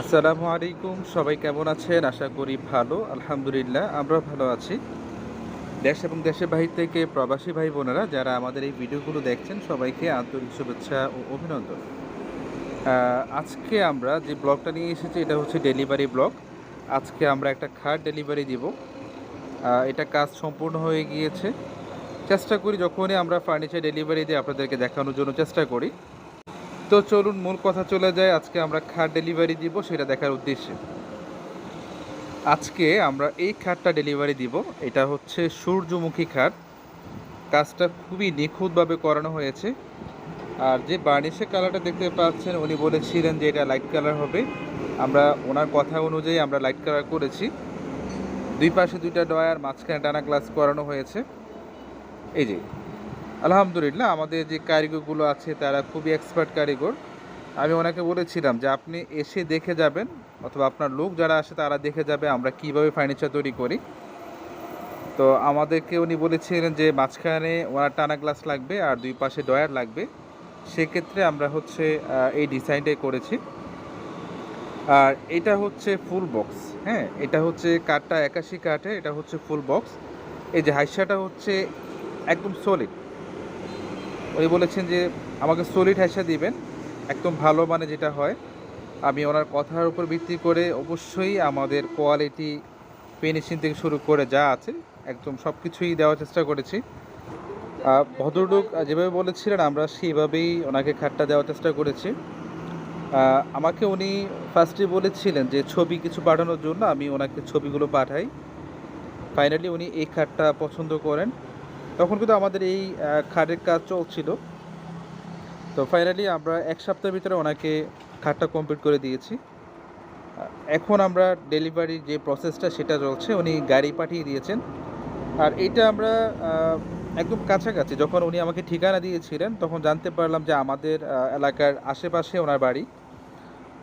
আসসালামু আলাইকুম, সবাই কেমন আছেন? আশা করি ভালো, আলহামদুলিল্লাহ আমরা ভালো আছি। দেশ এবং দেশের বাহির থেকে প্রবাসী ভাই বোনেরা, যারা আমাদের এই ভিডিওগুলো দেখছেন, সবাইকে আন্তরিক শুভেচ্ছা ও অভিনন্দন। আজকে আমরা যে ব্লগটা নিয়ে এসেছি, এটা হচ্ছে ডেলিভারি ব্লগ। আজকে আমরা একটা খাট ডেলিভারি দিব। এটা কাজ সম্পূর্ণ হয়ে গিয়েছে। চেষ্টা করি, যখনই আমরা ফার্নিচার ডেলিভারি দিই, আপনাদেরকে দেখানোর জন্য চেষ্টা করি। তো চলুন, মূল কথা চলে যায়। আজকে আমরা খাট ডেলিভারি দিব, সেটা দেখার উদ্দেশ্যে। আজকে আমরা এই খাটটা ডেলিভারি দিব। এটা হচ্ছে সূর্যমুখী খাট। কাজটা খুবই নিখুঁতভাবে করানো হয়েছে। আর যে বার্নিশের কালারটা দেখতে পাচ্ছেন, উনি বলেছিলেন যে এটা লাইট কালার হবে। আমরা ওনার কথা অনুযায়ী আমরা লাইট কালার করেছি। দুই পাশে দুইটা ডয়ার মাঝখানে টানা গ্লাস করানো হয়েছে। এই যে আলহামদুলিল্লাহ, আমাদের যে কারিগরগুলো আছে তারা খুবই এক্সপার্ট কারিগর। আমি ওনাকে বলেছিলাম যে আপনি এসে দেখে যাবেন, অথবা আপনার লোক যারা আসে তারা দেখে যাবে আমরা কীভাবে ফার্নিচার তৈরি করি। তো আমাদেরকে উনি বলেছিলেন যে মাঝখানে ওনার টানা গ্লাস লাগবে আর দুই পাশে ডয়ার লাগবে। সেক্ষেত্রে আমরা হচ্ছে এই ডিজাইনটাই করেছি। আর এটা হচ্ছে ফুল বক্স হ্যাঁ? এটা হচ্ছে কাঠটা একাশি কাঠে এটা হচ্ছে ফুল বক্স এই যে হাইসাটা হচ্ছে একদম সলিড উনি বলেছেন যে, আমাকে সলিড হাইসা দিবেন, একদম ভালো মানে যেটা হয়। আমি ওনার কথার উপর ভিত্তি করে অবশ্যই আমাদের কোয়ালিটি ফিনিশিং থেকে শুরু করে যা আছে, একদম সব কিছুই দেওয়ার চেষ্টা করেছি। ভদ্রলোক যেভাবে বলেছিলেন, আমরা সেইভাবেই ওনাকে খাটটা দেওয়ার চেষ্টা করেছি। আমাকে উনি ফার্স্টে বলেছিলেন যে, ছবি কিছু পাঠানোর জন্য আমি ওনাকে ছবিগুলো পাঠাই। ফাইনালি উনি এই খাটটা পছন্দ করেন। তখন কিন্তু আমাদের এই খাটের কাজ চলছিল। তো ফাইনালি আমরা এক সপ্তাহের ভিতরে ওনাকে খাটটা কমপ্লিট করে দিয়েছি। এখন আমরা ডেলিভারির যে প্রসেসটা সেটা চলছে, উনি গাড়ি পাঠিয়ে দিয়েছেন। আর এইটা আমরা একদম কাছাকাছি, যখন উনি আমাকে ঠিকানা দিয়েছিলেন, তখন জানতে পারলাম যে আমাদের এলাকার আশেপাশে ওনার বাড়ি।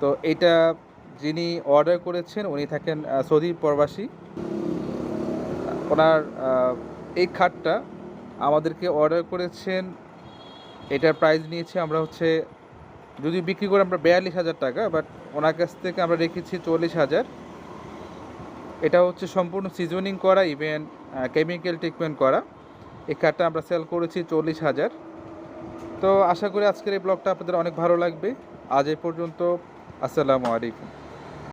তো এটা যিনি অর্ডার করেছেন, উনি থাকেন সৌদি প্রবাসী। ওনার এই খাটটা আমাদেরকে অর্ডার করেছেন, এটার প্রাইস নিয়েছি আমরা হচ্ছে, যদি বিক্রি করে আমরা বিয়াল্লিশ হাজার টাকা বাট ওনার কাছ থেকে আমরা রেখেছি চল্লিশ হাজার। এটা হচ্ছে সম্পূর্ণ সিজনিং করা ইভেন কেমিক্যাল ট্রিটমেন্ট করা। এই কার্ডটা আমরা সেল করেছি চল্লিশ হাজার। তো আশা করি আজকের এই ব্লগটা আপনাদের অনেক ভালো লাগবে। আজ এই পর্যন্ত, আসসালামু আলাইকুম।